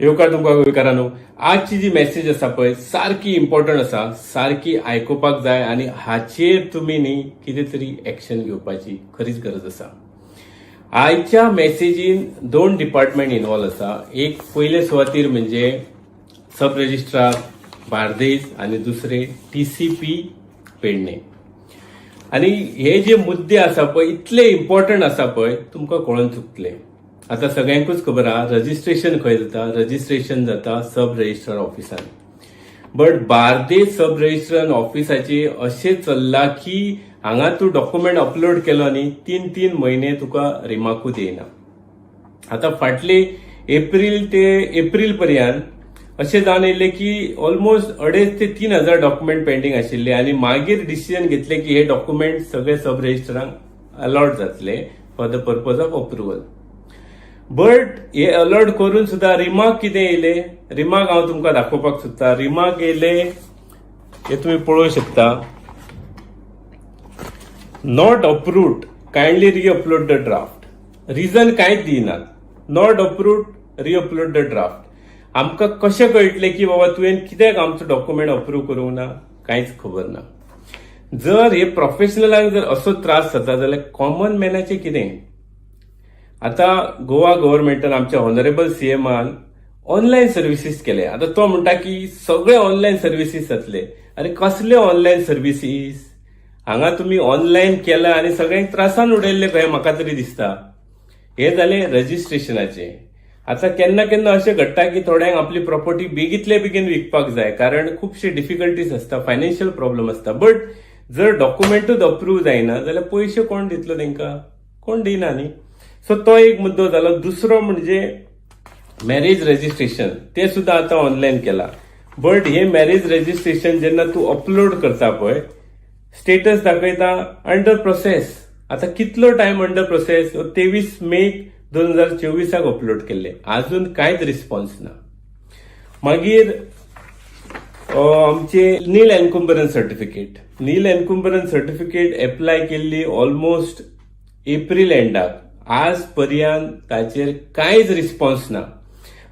येवकार तुमकां गोंयकारांनो आजची जी मेसेज आसा पळय सारकी इम्पॉर्टंट आसा सारकी आयकुपाक जाय आनी हाचेर तुमी न्ही कितें तरी एक्शन घेवपाची खरीच गरज आसा आयच्या मेसेजीन दोन डिपार्टमेंट इन्वॉल्व आसा एक पयले सुवातेर म्हणजे सब रजिस्ट्रार बार्देस आनी दुसरे पी पेडणे. आनी हे जे मुद्दे आसा पळय इतले इम्पॉर्टंट आसा पळय तुमकां कळोन चुकतले आतां सगळ्यांकूच खबर आहा रजिस्ट्रेशन खंय जाता? रजिस्ट्रेशन जाता सब रजिस्ट्रार ऑफिसान बट बार्देस सब रजिस्ट्रार ऑफिसाचे अशें चल्लां की हांगा तूं डॉक्युमेंट अपलोड केलो न्ही तीन तीन म्हयने तुका रिमार्कूच येयना आतां फाटले एप्रील ते एप्रील पर्यंत अशें जावन येयलें की ऑलमोस्ट अडेज ते तीन हजार डॉक्युमेंट पेंडींग आशिल्ले आनी मागीर डिसिजन घेतले की हे डॉक्युमेंट सगळे सब रजिस्टरांक अलॉट जातले for the purpose of approval but हे अलर्ट करून सुद्दां रिमार्क कितें येयले रिमार्क हांव तुमकां दाखोवपाक सोदतां. रिमार्क येयले हे तुमी पळोवंक शकता. Not approved kindly reupload the draft reason कांयच दिनात not approved reupload the draft आमकां कशें कळटलें की बाबा तुवें कित्याक आमचो डॉक्युमेंट अप्रूव्ह करूंक ना? कांयच खबर ना. जर हे प्रोफेशनलांक जर असो त्रास जाता जाल्यार कॉमन मॅनाचें कितें? आता गोवा गव्हर्नमेंटान आमच्या ऑनरेबल सीएमान ऑनलाईन सर्विसीस केले. आता तो म्हणटा की सगळे ऑनलाईन सर्विसीस जातले अरे कसले ऑनलाईन सर्विसीस हांगा तुम्ही ऑनलाईन केला आणि सगळ्यांक त्रासान उडयल्ले कहे म्हाका तरी दिसता. हे जाले रजिस्ट्रेशनाचे आता केन्ना केन्ना अशें घडटा की थोड्यांक आपली प्रॉपर्टी बेगीतले बेगीन विकपाक जाय कारण खुबशे डिफिकल्टीज आसता फायनान्शियल प्रॉब्लेम आसता बट जर डॉक्युमेंटूच अप्रूव्ह जायना जाल्यार पयशे कोण दितलो तांकां? कोण दिना न्ही? सो तो एक मुद्दो जालो दुसरो म्हणजे मॅरेज रजिस्ट्रेशन ते सुद्धा आता ऑनलाईन केला. बट हे मॅरेज रजिस्ट्रेशन जेन्ना तूं अपलोड करता पळय स्टेटस दाखयता अंडर प्रोसेस आता कितलो टाइम अंडर प्रोसेस तेवीस मे दोन हजार चोवीसाक अपलोड केल्ले अजून कांयच रिस्पॉन्स ना. मागीर आमचे nil encumbrance certificate nil encumbrance certificate apply केल्ली ऑलमोस्ट एप्रील एंडाक आज पर्यंत ताचेर कांयच रिस्पॉन्स ना.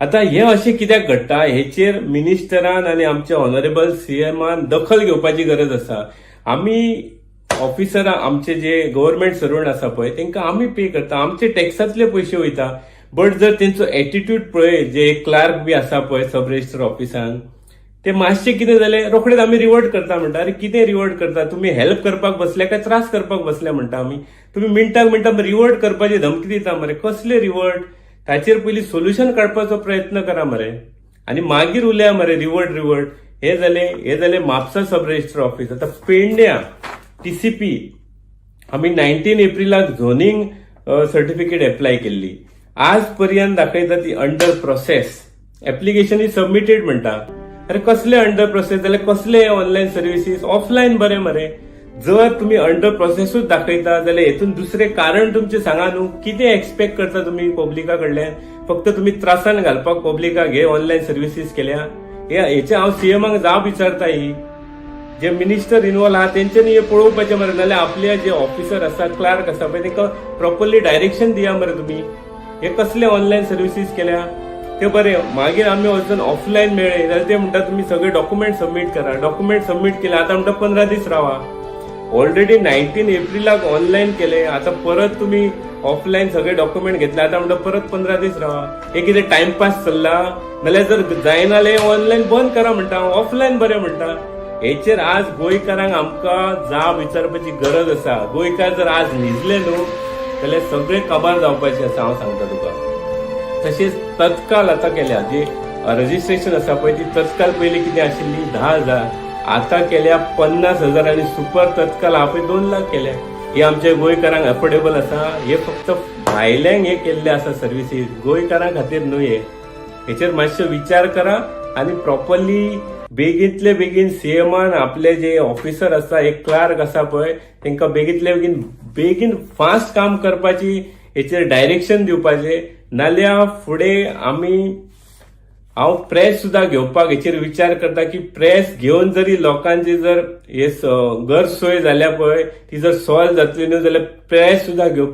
आता हे अशें कित्याक घडटा हेचेर मिनिस्टरान आनी आमच्या ऑनरेबल सीएमान दखल घेवपाची गरज आसा. आमी ऑफिसरां आमचे जे गव्हर्नमेंट सर्वंट आसा पळय तांकां आमी पे करता. आमचे टॅक्सांतले पयशे वयता. बट जर तेंचो एटिट्यूड पळय जे क्लार्क बी आसा पळय सब रजिस्टर ऑफिसान ते मातशें कितें जालें रोखडेच आमी रिवर्ट करता म्हणटा अरे कितें रिवर्ट करता? तुमी हेल्प करपाक बसल्या काय त्रास करपाक बसल्या म्हणटा आमी तुमी मिनटाक मिनटाक रिवर्ट करपाची धमकी दिता मरे. कसले रिवर्ट ताचेर पयलीं सोल्युशन काडपाचो प्रयत्न करा मरे. आनी मागीर उलया मरे रिवर्ट रिवर्ट हे जाले हे जाले म्हापसा सब रजिस्टर ऑफिस आतां पेडण्या टीसीपी आमी नायन्टीन एप्रिलाक झोनिंग सर्टिफिकेट एप्लाय केल्ली. आज पर्यंत दाखयता ती under process application is submitted म्हणटा अरे कसले अंडर प्रोसेस जाल्यार कसले ऑनलाईन सर्व्हिसीस ऑफलाईन बरे मरे. जर तुम्ही अंडर प्रोसेसूच दाखयता जाल्यार हेतून दुसरे कारण तुमचे सांगा न्हू कितें एक्सपेक्ट करता तुम्ही पब्लिका कडल्यान फक्त तुम्ही त्रासान घालपाक पब्लिकाक हे ऑनलाईन सर्व्हिसीस केल्या. हे हेचे हांव सीएमाक जाप विचारता ही. जे मिनिस्टर इन्वॉल्व आहा तेंच्यांनी हे पळोवपाचें मरे. नाल्यार आपले जे ऑफिसर आसा क्लार्क आसा पळय तांकां प्रॉपरली डायरेक्शन दिया मरे तुमी हे कसले ऑनलाईन सर्व्हिसीस केल्या? ते बरे मागीर आमी वचून ऑफलाईन मेळ्ळे जाल्यार ते म्हणटा तुमी सगळे डॉक्युमेंट सबमीट करा. डॉक्युमेंट सबमीट केले आता म्हणटा पंदरा दीस रावा. ऑलरेडी नायन्टीन एप्रिलाक ऑनलाईन केले आता परत तुम्ही ऑफलाईन सगळे डॉक्युमेंट घेतले आता म्हणटा परत पंदरा दीस रावा. हे कितें टाइमपास चल्ला? नाल्यार जर जायनाले ऑनलाईन बंद करा म्हणटा ऑफलाईन बरें म्हणटा हेचेर आज गोंयकारांक आमकां जाब विचारपाची गरज आसा. गोंयकार जर आज न्हिजले न्हू जाल्यार सगळे काबार जावपाचे आसा हांव सांगता तुका. तशेंच तत्काल आतां केल्या. जे रजिस्ट्रेशन आसा पळय ती तत्काल पयलीं कितें आशिल्ली धा हजार. आतां केल्या पन्नास हजार आनी सुपर तत्काल हांव पळय दोन लाख केल्या. हे आमच्या गोंयकारांक अफोर्डेबल आसा हे फक्त भायल्यांक हे केल्ले आसा सर्विसीस गोंयकारां खातीर न्हू हे. हेचेर मातशें विचार करा आनी प्रॉपरली बेगींतले बेगीन सीएमान आपले जे ऑफिसर आसा एक क्लार्क आसा पळय तांकां बेगींतले बेगीन बेगीन फास्ट काम करपाची हेचेर डायरेक्शन दिवपाचें. नाल्या फुडें आमी हांव प्रेस सुद्दां घेवपाक हेचेर विचार करता की प्रेस घेवन जरी लोकांची जर हे गैरसोय जाल्या पळय ती जर सॉल्व जातली न्हू जाल्यार प्रेस सुद्दां घेवपाक